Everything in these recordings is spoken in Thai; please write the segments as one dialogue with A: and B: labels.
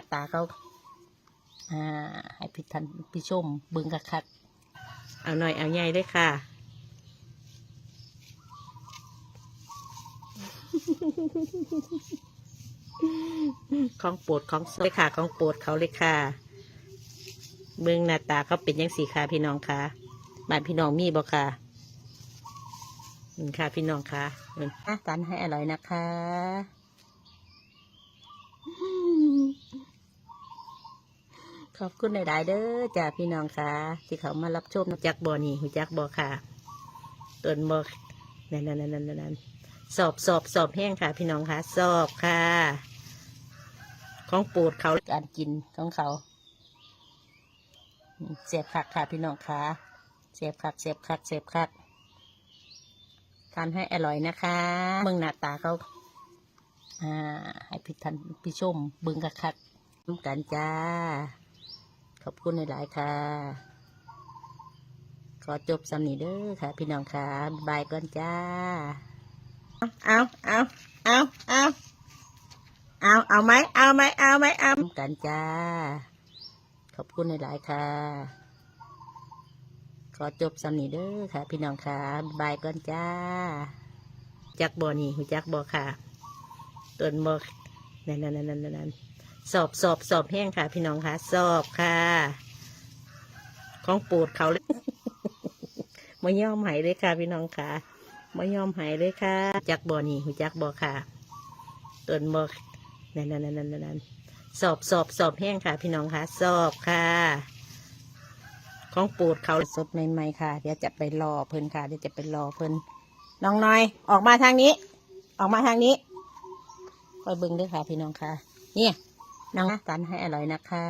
A: าตาเขาอ่าให้พี่ทันพี่ชมเบึงกักคักๆเอาหน่อยเอาใหญ่เลยค่ะ ของโปรดของเลยค่ะ ของโปรดเขาเลยค่ะเมืองหน้าตาเขาเป็นยังสีค่ะพี่น้องค่ะบ้านพี่น้องมีบ่ค่ะนี่ค่ะพี่น้องค่ะอืมอะตันให้อร่อยนะคะ ขอบคุณหลาย ๆ เด้อจ้าพี่น้องค่ะ ที่เขามารับชมจากบ่อนี่หูจักบ่อค่ะต้นบ่อนั่นนั่นนั่นนั่นสอบสอบสอบแห้งค่ะ พี่น้องค่ะ สอบค่ะ ของปรดเขาการกินของเขาเสียบคักค่ะพี่น้องค่ะเสียบคักเสียบคักเสียบคักทานให้อร่อยนะคะเมืองหน้าตาเขาอ่าให้พี่ทันพี่ชมเบึงกักคักน้ำกันจ้า ขอบคุณหลายๆค่ะ ขอจบสำนีเด้อค่ะ พี่น้องค่ะบายบายก่อนจ้า เอาเอาเอาเอาเอาเอาไหมเอาไหมเอาไหมเอากันจ้า ขอบคุณหลายๆค่ะ ขอจบสำนีเด้อค่ะ พี่น้องค่ะบายบายก่อนจ้า จักบ่อนี่หูจักบ่อค่ะต้นบ่อนั่นนั่นนั่นนั่นนั่น สอบสอบสอบแห้งค่ะ พี่น้องค่ะ สอบค่ะ ของปรดเขาเลยไม่ยอมหายเลยค่ะ พี่น้องค่ะไม่ยอมหายเลยค่ะ จักบ่อนี่หูจักบ่อค่ะต้นบ่อนั่นนั่นนั่นนั่นนั่นสอบสอบสอบแห้งค่ะ พี่น้องค่ะ สอบค่ะ ของปรดเขาสดใหม่ๆค่ะ เดี๋ยวจะไปรอเพิ่นค่ะ เดี๋ยวจะไปรอเพิ่นน้องน้อย ออกมาทางนี้ ออกมาทางนี้คอยบิ่งด้วยค่ะ พี่น้องค่ะ เนี่ย น้องตันให้อร่อยนะคะ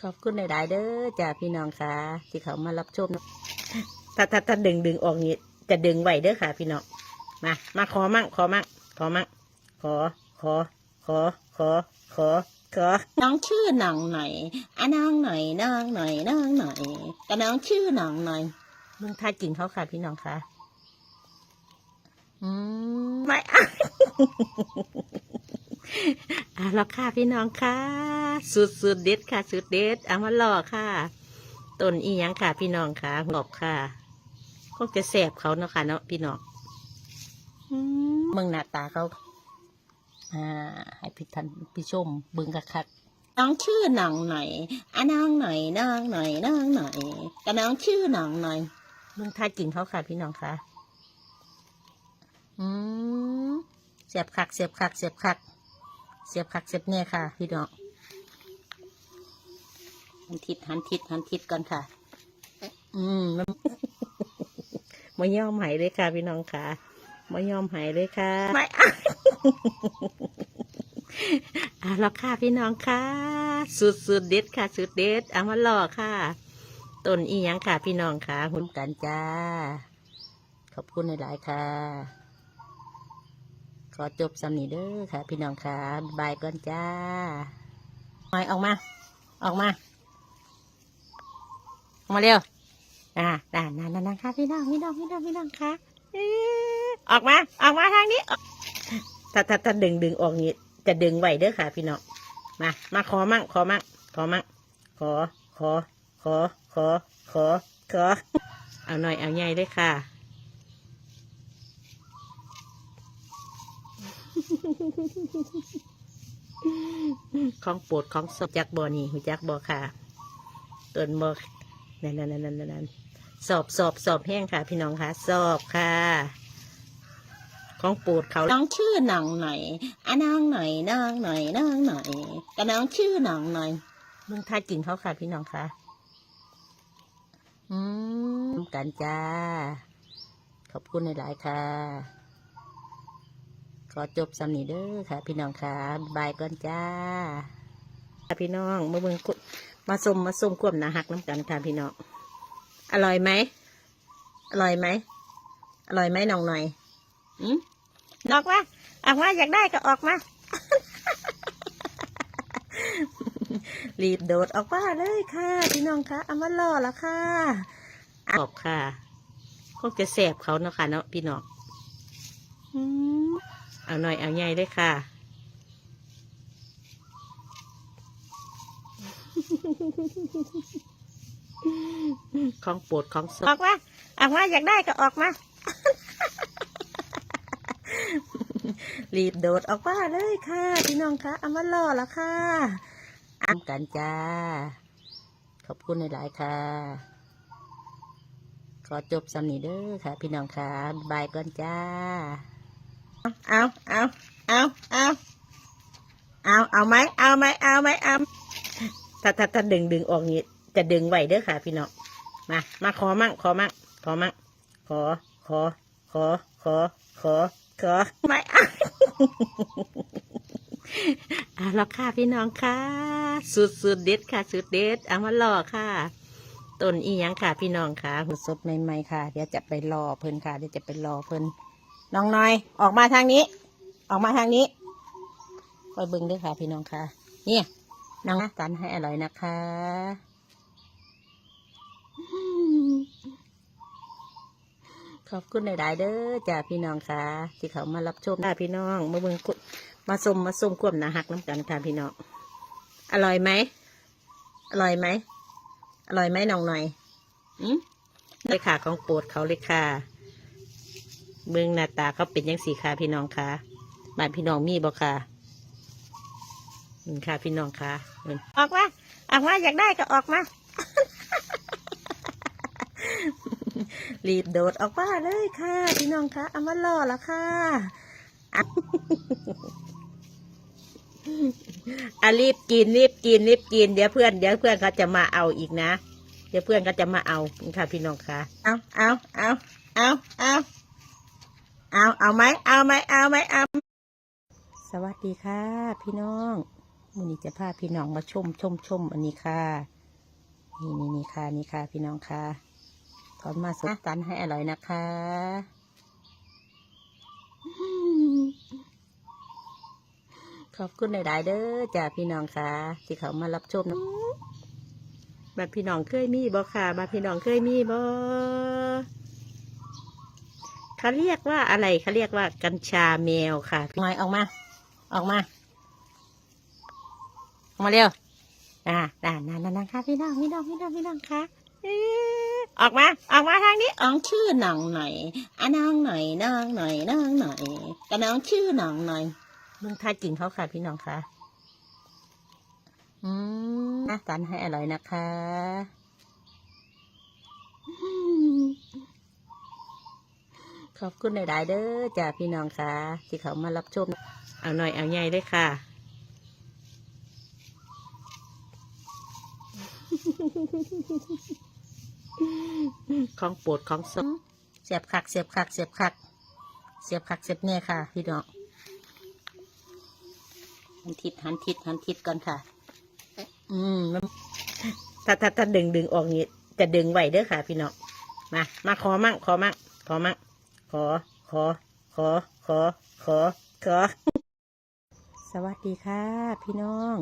A: ขอบคุณหลาย ๆ เด้อจ้าพี่น้องค่ะที่เขามารับชมนะถ้าถ้าถ้าดึงดึงออกนี้จะดึงไหวเด้อค่ะ พี่น้องมามาขอมั่งขอมั่งขอมั่งขอ ขอ ขอ ขอ ขอ ขอ น้องชื่อหน่องหน่อยอะน้องหน่อยน้องหน่อยน้องหน่อยกับน้องชื่อหน่องหน่อยมึงทายกินเขาค่ะพี่น้องค่ะอืม ไม่อะอะแล้วค่ะพี่น้องค่ะสุดสุดเด็ดค่ะ สุดเด็ดเอามาล่อค่ะต้นอีหยังค่ะ พี่น้องค่ะหอบค่ะคงจะแสบเขาเนาะค่ะเนาะพี่น้องมเมืองหน้าตาเขาอ่าให้พี่ทันพี่ชมเบึงกักคักน้องชื่อหน่องหน่อยอะน้องหน่อยน้องหน่อยน้องหน่อยกับน้องชื่อหน่องหน่อยมึงทายกินเขาค่ะ พี่น้องค่ะ อืมเสียบคักเสียบคักเสียบคัก เสียบคักเสียบแน่ค่ะ พี่น้องหันทิศหันทิศหันทิศก่อนค่ะ อืมมันไม่ยอมหายเลยค่ะ พี่น้องค่ะไม่ยอมหายเลยค่ะไม่อะอะแล้วค่ะพี่น้องค่ะ สุดสุดเด็ดค่ะ สุดเด็ดเอามาหล่อค่ะต้นอีหยังค่ะ พี่น้องค่ะหุ่นกันจ้า ขอบคุณหลายๆค่ะ อจบสำนีเด้อค่ะ พี่น้องค่ะบายก่อนจ้าหอยออกมา ออกมา ออกมาเร็วอ่าน่านั่นนั่นค่ะพี่น้องพี่น้องพี่น้องพี่น้องค่ะออกมา ออกมาทางนี้ถ้าถ้าถ้าดึงดึงออกนี้ จะดึงไหวเด้อค่ะ พี่น้องมา มาขอมั่งขอมั่งขอมั่งขอขอขอขอขอขอเอาหน่อยเอาใหญ่เลยค่ะ ของโปรดของสอบจักบ่อนี่หูจักบ่อค่ะต้นบ่อนั่นนั่นนั่นนั่นนั่นสอบสอบสอบแห้งค่ะ พี่น้องค่ะ สอบค่ะ ของโปรดเขาน้องชื่อหน่องหน่อยอะน้องหน่อยน้องหน่อยน้องหน่อยกับน้องชื่อหน่องหน่อยมึงทายกินเขาค่ะ พี่น้องค่ะ อืมกันจ้า ขอบคุณหลายๆค่ะ ขอจบสำนีเด้อค่ะ พี่น้องค่ะบายก่อนจ้าค่ะพี่น้องมาเบิ่งมาส้มมาส้มควบหนาหักน้ำกันค่ะพี่น้องอร่อยไหมอร่อยไหมอร่อยไหมน้องหน่อยอืมออกมาออกมาอยากได้ก็ออกมารีบโดดออกมาเลยค่ะ พี่น้องค่ะเอามาล่อแล้วค่ะออกค่ะคงจะแสบเขาเนาะค่ะเนาะพี่น้อง เอาหน่อยเอาใหญ่เลยค่ะ ของโปรดของสดออกมาออกมาอยากได้ก็ออกมา รีบโดดออกมาเลยค่ะพี่น้องคะเอามาล่อแล้วค่ะอ่านกันจ้า ขอบคุณหลายๆค่ะขอจบสำนีเด้อค่ะ พี่น้องค่ะบ๊ายบายก่อนจ้า เอาเอาเอาเอาเอาเอาไหมเอาไหมเอาไหมเอาถ้าถ้าถ้าดึงดึงออกนี้ จะดึงไหวเด้อค่ะ พี่น้องมา มาขอมั่งขอมั่งขอมั่งขอ ขอ ขอ ขอ ขอ ขอไม่เอาอะแล้วค่ะพี่น้องค่ะสุดสุดเด็ดค่ะสุดเด็ดเอามาล่อค่ะต้นอีหยังค่ะ พี่น้องค่ะหุ่นสดใหม่ๆค่ะ เดี๋ยวจะไปรอเพิ่นค่ะเดี๋ยวจะไปรอเพิ่น น้องน้อย ออกมาทางนี้ ออกมาทางนี้คอยเบิ่งด้วยค่ะพี่น้องค่ะเนี่ยน้องตันให้อร่อยนะคะขอบคุณหลาย ๆ เด้อจ้าพี่น้องค่ะที่เขามารับชมค่ะพี่น้องมาเบิ่งมาสมมาส้มควบหนาหักน้ำกันค่ะพี่น้องอร่อยไหมอร่อยไหมอร่อยไหมน้องหน่อยอืมเลยค่ะของโปรดเขาเลยค่ะ เบื้องหน้าตาเขาเป็นยังสีค่ะพี่น้องค่ะบ้านพี่น้องมีบ่ค่ะนี่ค่ะพี่น้องค่ะออกมาออกมาอยากได้ก็ออกมา รีบโดดออกมาเลยค่ะ พี่น้องค่ะเอามาล่อแล้วค่ะอะรีบกินรีบกินรีบกินเดี๋ยวเพื่อนเดี๋ยวเพื่อนเขาจะมาเอาอีกนะ เดี๋ยวเพื่อนก็จะมาเอาค่ะพี่น้องค่ะ เอาเอาเอาเอาเอา เอาเอาไหมเอาไหมเอาไหมเอาสวัสดีค่ะ พี่น้องวันนี้จะพาพี่น้องมาชมชมชมอันนี้ค่ะ นี่นี่นี่ค่ะนี่ค่ะ พี่น้องค่ะทอดมาสุดตันให้อร่อยนะคะอืมขอบคุณหลายๆเด้อจ้าพี่น้องค่ะ ที่เขามารับชมนะบัดพี่น้องเคยมีบ่ค่ะบัดพี่น้องเคยมีบ่ เขาเรียกว่าอะไรเขาเรียกว่ากัญชาแมวค่ะน้อยออกมา ออกมา ออกมาเร็วอ่าน่านั่นนั่นค่ะพี่น้องพี่น้องพี่น้องพี่น้องค่ะออกมา ออกมาทางนี้อ๋องชื่อน่องหน่อยอะน้องหน่อยน้องหน่อยน้องหน่อยกับน้องชื่อน่องหน่อยเมืองไทยจริงเขาค่ะพี่น้องค่ะอืมนะตันให้อร่อยนะคะ ขอบคุณหลาย ๆ เด้อจ้าพี่น้องค่ะที่เขามารับชม เอาหน่อยเอาใหญ่เลยค่ะ ของโปรดของสดเสียบคักเสียบคักเสียบคัก เสียบคักเสียบแน่ค่ะ พี่น้องหันทิศหันทิศหันทิศก่อนค่ะ อืมถ้าถ้าถ้าดึงดึงออกนี้จะดึงไหวเด้อค่ะ พี่น้องมามาขอมั่งขอมั่งขอมั่ง ขอ ขอ ขอ ขอ ขอ ขอ สวัสดีค่ะ พี่น้อง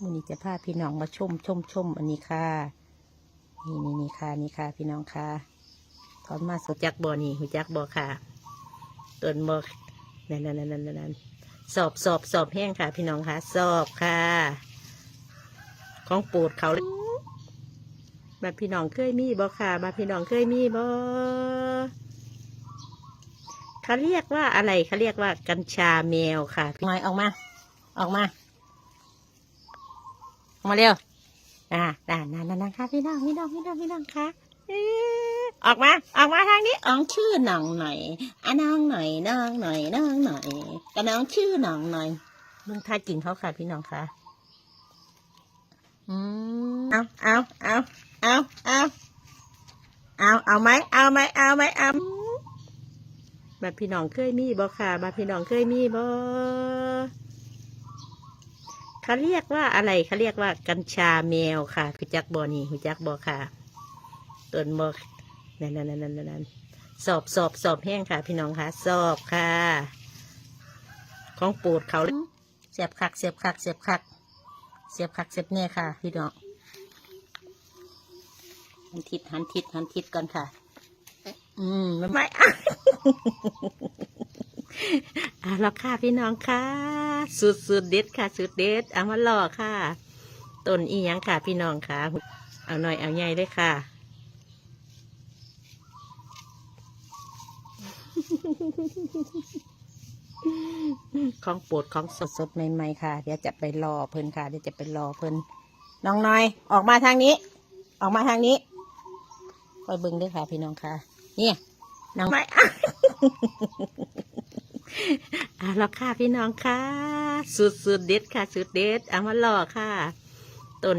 A: วันนี้จะพาพี่น้องมาชมชมชมอันนี้ค่ะ นี่นี่นี่ค่ะ นี่ค่ะ พี่น้องค่ะทอดมาสดจากบอนี่หูจักบอค่ะต้นบอนั่นนั่นนั่นนั่นนั่นสอบสอบสอบแห้งค่ะ พี่น้องค่ะ สอบค่ะ ของปรดเขาเลยบัดพี่น้องเคยมีบ่ค่ะบัดพี่น้องเคยมีบ่ เขาเรียกว่าอะไรเขาเรียกว่ากัญชาแมวค่ะน้อยออกมา ออกมา ออกมาเร็วอ่านั่นนั่นนั่นค่ะพี่น้องพี่น้องพี่น้องพี่น้องค่ะออกมา ออกมาทางนี้อองชื่อหน่องหน่อยอะน้องหน่อยน้องหน่อยน้องหน่อยกับน้องชื่อหน่องหน่อยมืองทยจริงเขาค่ะพี่น้องค่ะอืมเอาเอาเอาเอาเอาเอาเอาไหมเอาไหมเอาไหมเอา บัดพี่น้องเคยมีบ่ค่ะบัดพี่น้องเคยมีบ่เขาเรียกว่าอะไรเขาเรียกว่ากัญชาแมวค่ะหูจักบ่นี่หูจักบ่ค่ะต้นบ่นั่นนั่นนั่นนั่นนั่นสอบสอบสอบแห้งค่ะ พี่น้องค่ะ สอบค่ะ ของปรดเขาเสียบคักเสียบคักเสียบคัก เสียบคักเสียบแน่ค่ะ พี่น้องหันทิศหันทิศหันทิศก่อนค่ะ อืมมันไม่ เอะแล้วค่ะพี่น้องค่ะสุดสุดเด็ดค่ะ สุดเด็ดเอามาหล่อค่ะต้นอีหยังค่ะ พี่น้องค่ะ เอาหน่อยเอาใหญ่เลยค่ะของโปรดของสดสดใหม่ๆค่ะ เดี๋ยวจะไปรอเพิ่นค่ะ เดี๋ยวจะไปรอเพิ่นน้องน้อย ออกมาทางนี้ ออกมาทางนี้คอยบิ่งด้วยค่ะ พี่น้องค่ะ เนี่ย น้องไม่อะแล้วค่ะพี่น้องค่ะ สุดสุดเด็ดค่ะ สุดเด็ดเอามาหล่อค่ะ